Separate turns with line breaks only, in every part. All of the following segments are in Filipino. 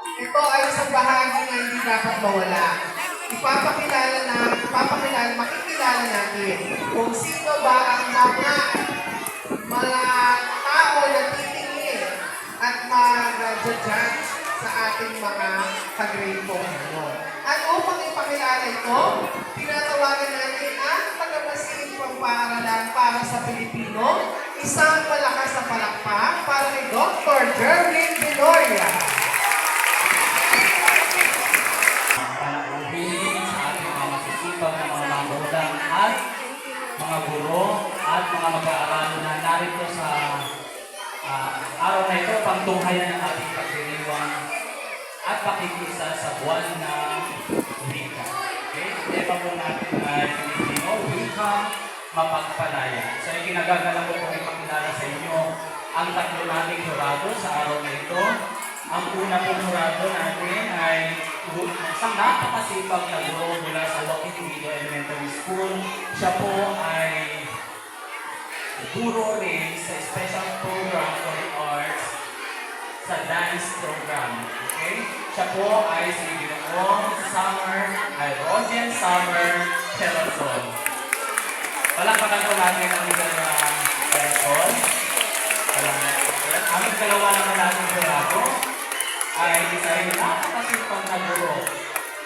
ito ay isang bahagi na hindi dapat mawala. Ipapakilala na, ipapakilala, makikilala natin kung sino ba ang mga mga tao na titingin at mag-judge sa ating mga ka-grade 4 ngayon. At upang ipakilala ito, tinatawagan natin ang tagapasin pamparalan para sa Pilipino, isang malakas na palakpak para kay Dr. Jerwin Vinoria.
At mga mag-aaral na narito sa ah, araw na ito pangtunghayan ng ating pagdiriwang at pakikisa sa buwan na wika. Okay? Tema po natin ay Pilipino, wika, mapagpalaya. So, yung ginagagala ko pong ipakilala sa inyo ang tatlo nating jurado sa araw na ito. Ang una pong jurado natin ay isang napakasipag na guro mula sa Joaquin Video Elementary School. Siya po ay guro rin sa special program for the arts sa dance program. Okay? Siya po ay si Ginoong Summer, ay Rogen Summer Telason. Palakpakan po natin ang uh, Telason. Ang dalawa naman natin jurado ay isa rin napakasipag na guro.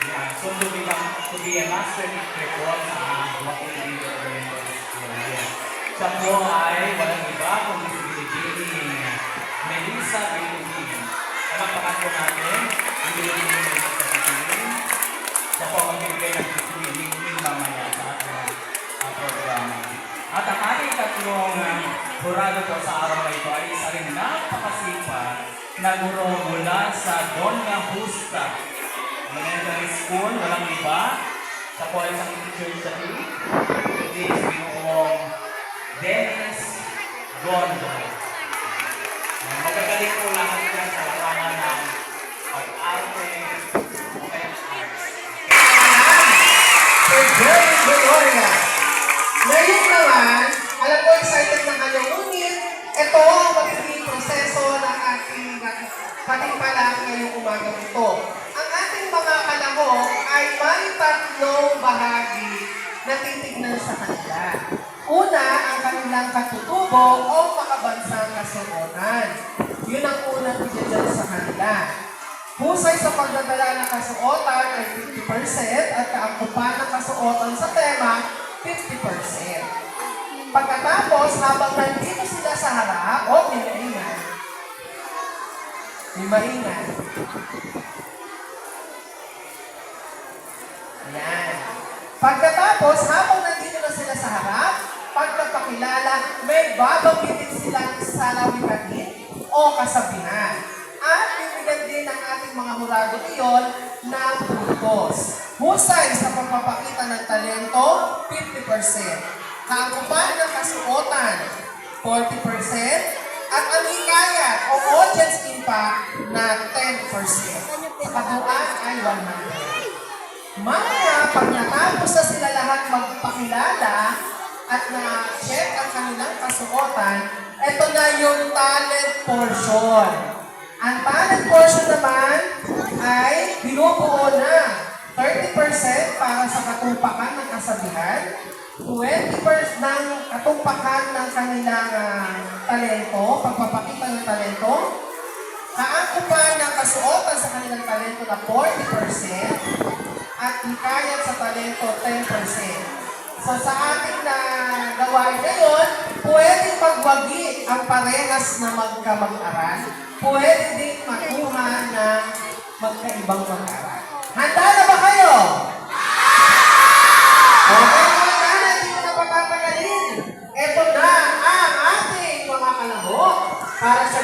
Yan. So, to be, to be a master in report sa Joaquin Video Elementary School. Yan. Siya po ay walang iba kundi si Bilibili Melissa Bilibili. Palakpakan po natin. Bilibili Melissa Bilibili. Siya po ang magbibigay ng Bilibili mamaya sa ating uh, programa. At ang ating tatlong uh, jurado po sa araw na ito ay isa rin napakasipag na guro mula sa Doña Justa Elementary School, walang iba. Siya po ay isang teacher sa Hindi si Ginoong Dennis Gondo. Magagaling po lahat yan sa larangan ng pag-arte o kaya arts.
Sir Jerwin Vinoria. Ngayon excited na kayo. Ngunit, ito ang magiging proseso ng ating patimpalang ngayong umaga ito. Ang ating mga kalahok ay may tatlong bahagi na titignan sa kanila. Una, ang kanilang katutubo o makabansang kasuotan. Yun ang unang i-judge sa kanila. Husay sa pagdadala ng kasuotan ay 50% at kaangkupan ng kasuotan sa tema, 50%. Pagkatapos, habang nandito sila sa harap, o oh, maingat. May. Ayan. Pagkatapos, habang may babanggitin silang salawikanin o kasabihan. At bibigyan din ng ating mga hurado iyon ng puntos. Husay sa pagpapakita ng talento, 50%. Kaangkupan ng kasuotan, 40%. At ang hikayat o audience impact na 10%. Sa kabuuan ay 100. Mamaya, pag natapos na sila lahat magpakilala at na-check ang kanilang kasuotan, ito na yung talent portion. Ang talent portion naman ay binubuo na 30% para sa katupakan ng kasabihan, 20% ng katupakan ng kanilang ah, talento, pagpapakita ng talento, kaangkupan ng kasuotan sa kanilang talento na 40%, at hikayat sa talento 10%. So sa ating na gawain ngayon, pwede magwagi ang parehas na magkamag-aral. Pwede din makuha ng magkaibang mag-aral. Handa na ba kayo? Okay, mga kana, hindi na papatagalin. Ito na ang ating mga kalahok para sa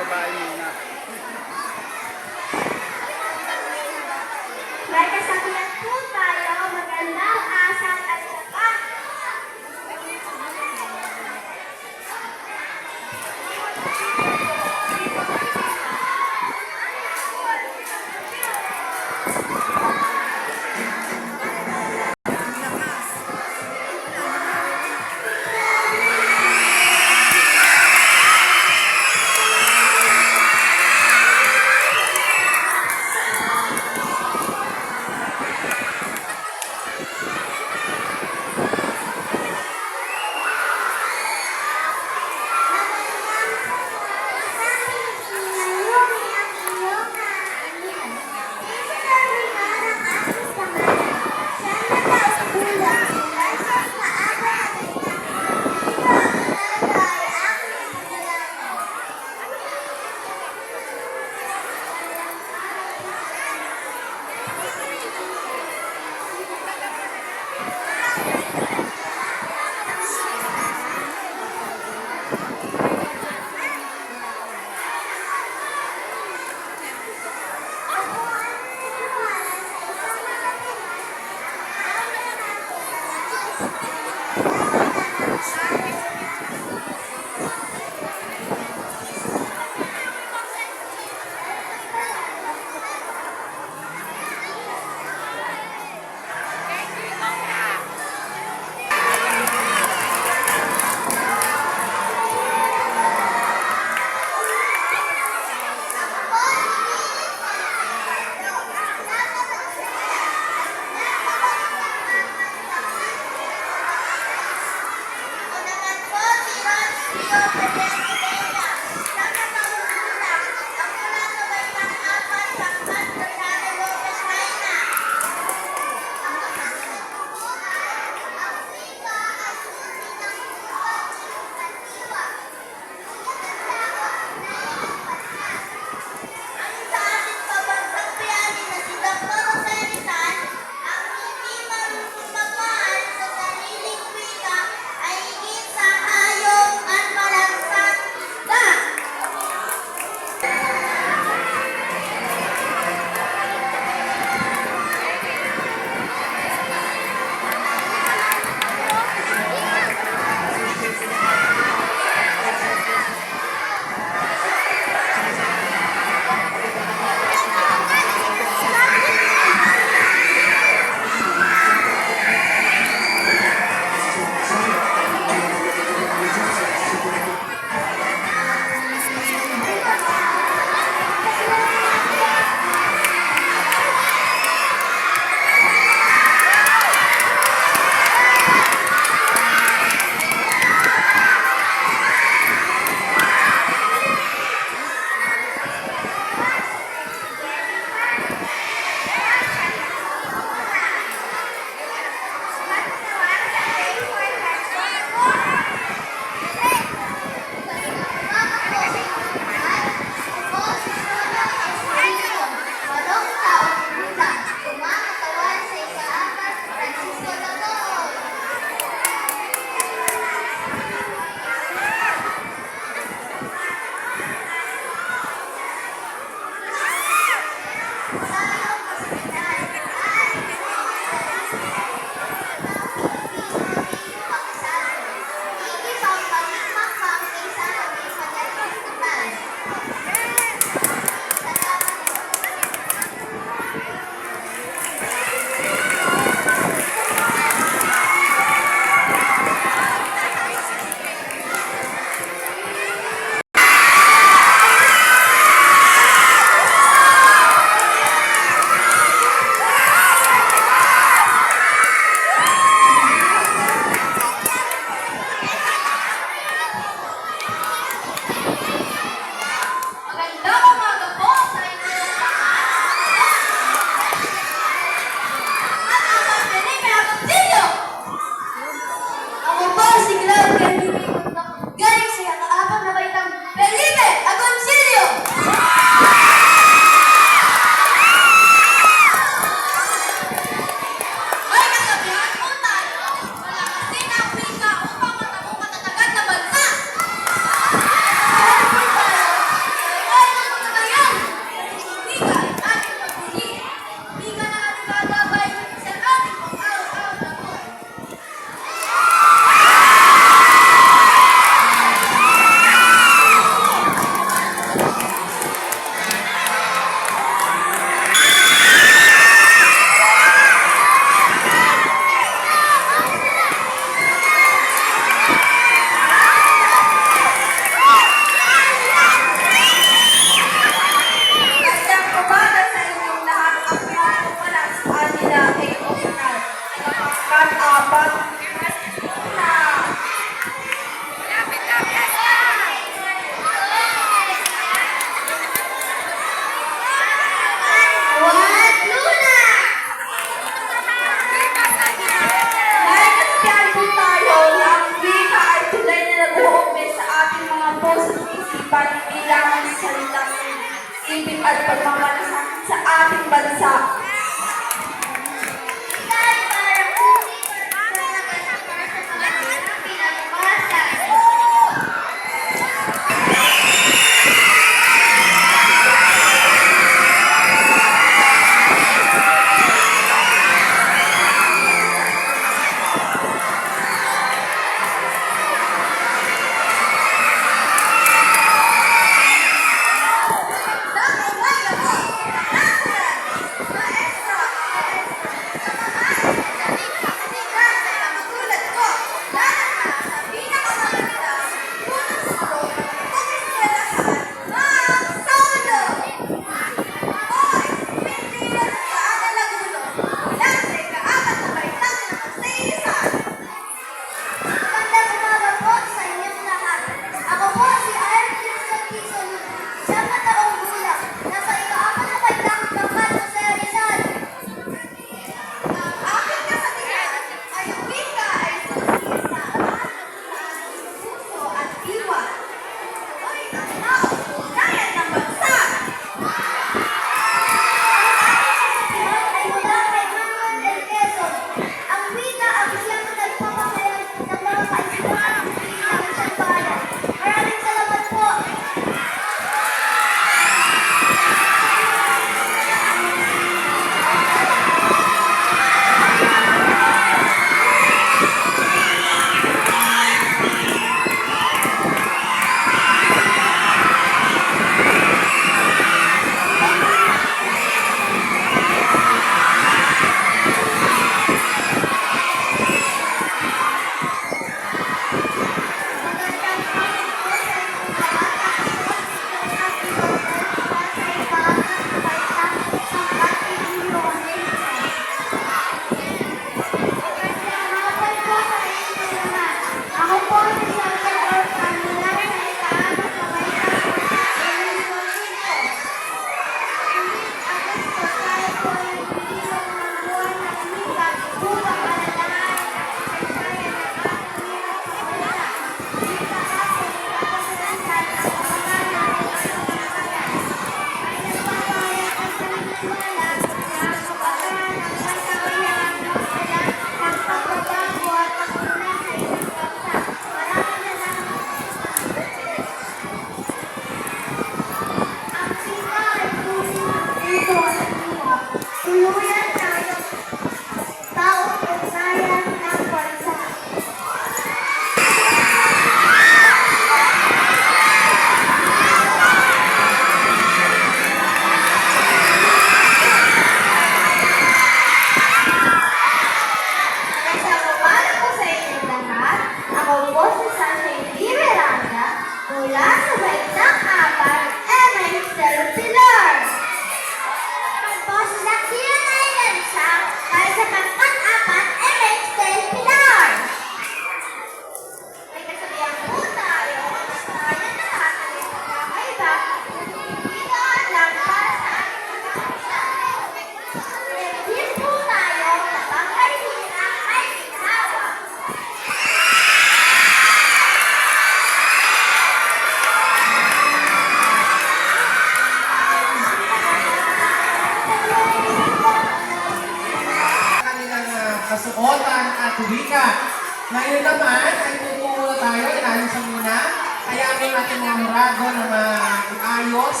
Ngayon naman, ay tutuwa tayo, inaayos muna. Kaya may ating mga murago na maayos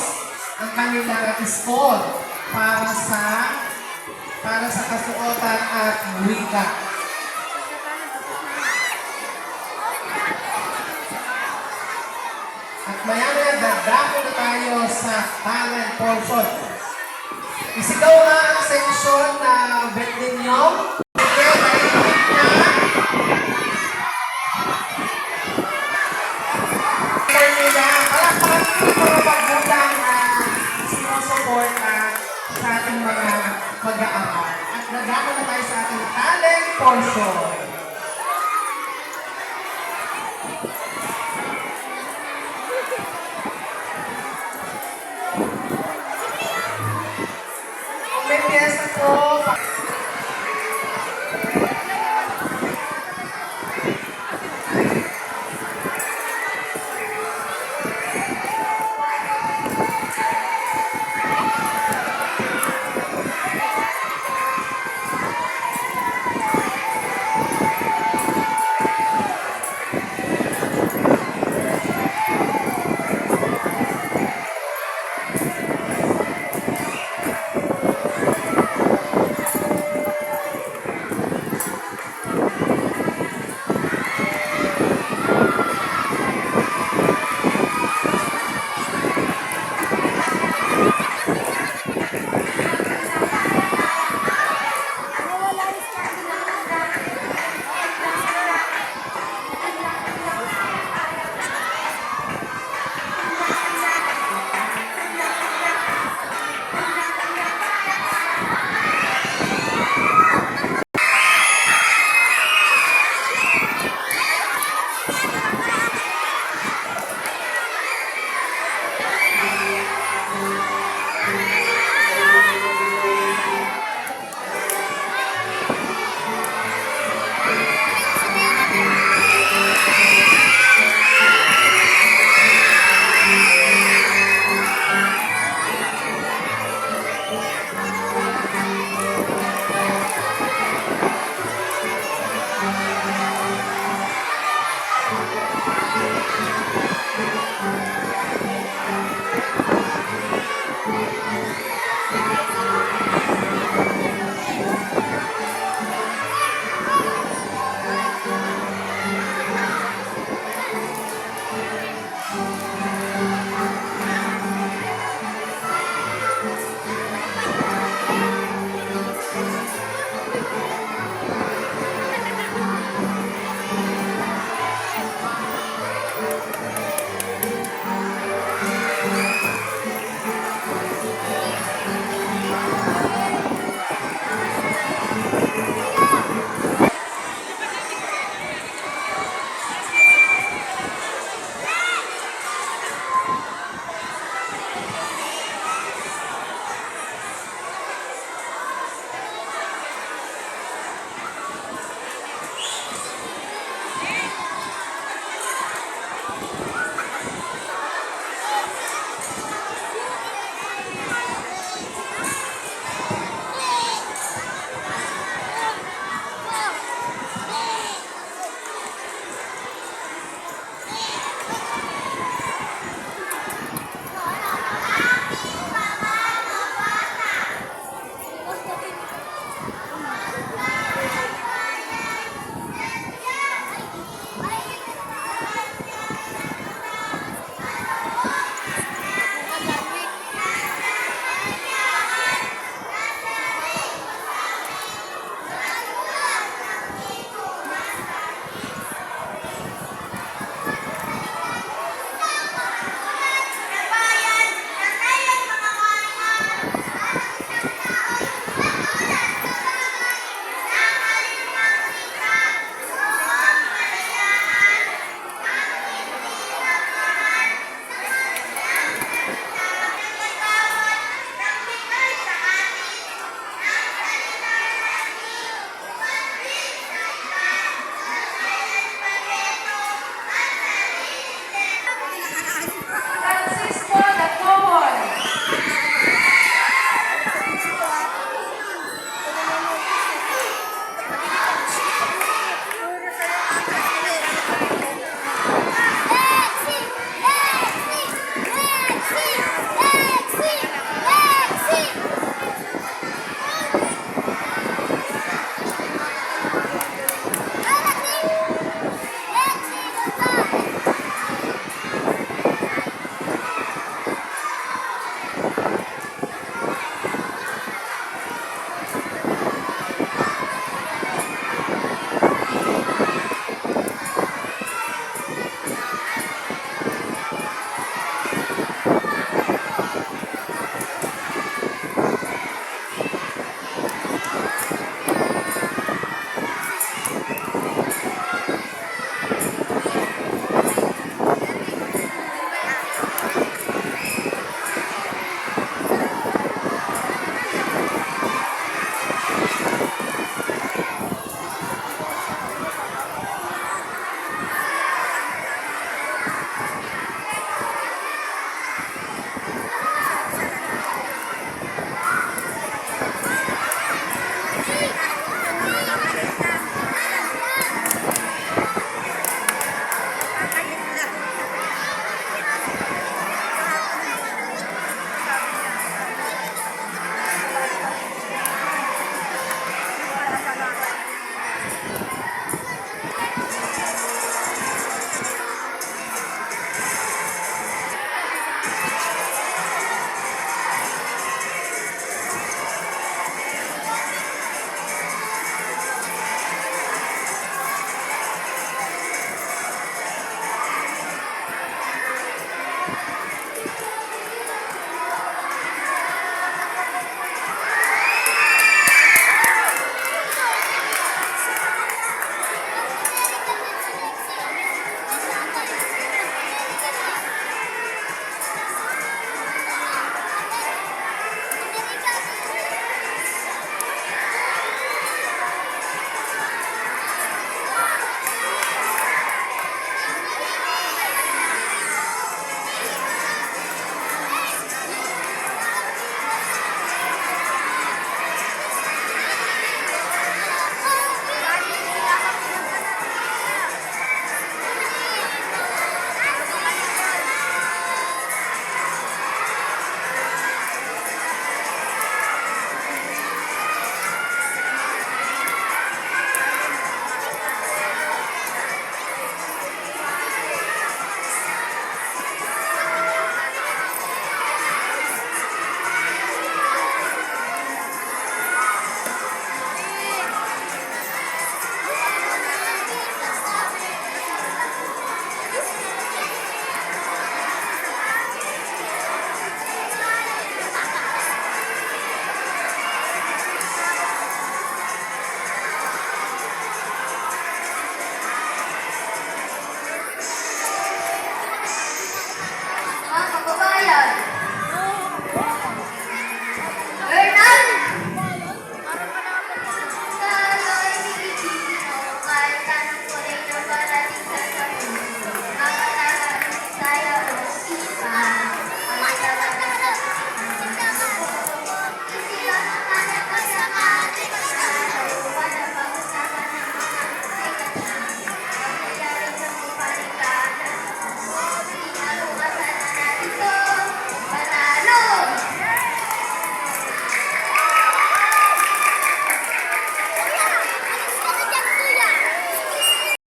ang kanilang score para sa para sa kasuotan at wika. At maya-maya, dadako na tayo sa talent portion. Isigaw nga ang section na bet ninyo also.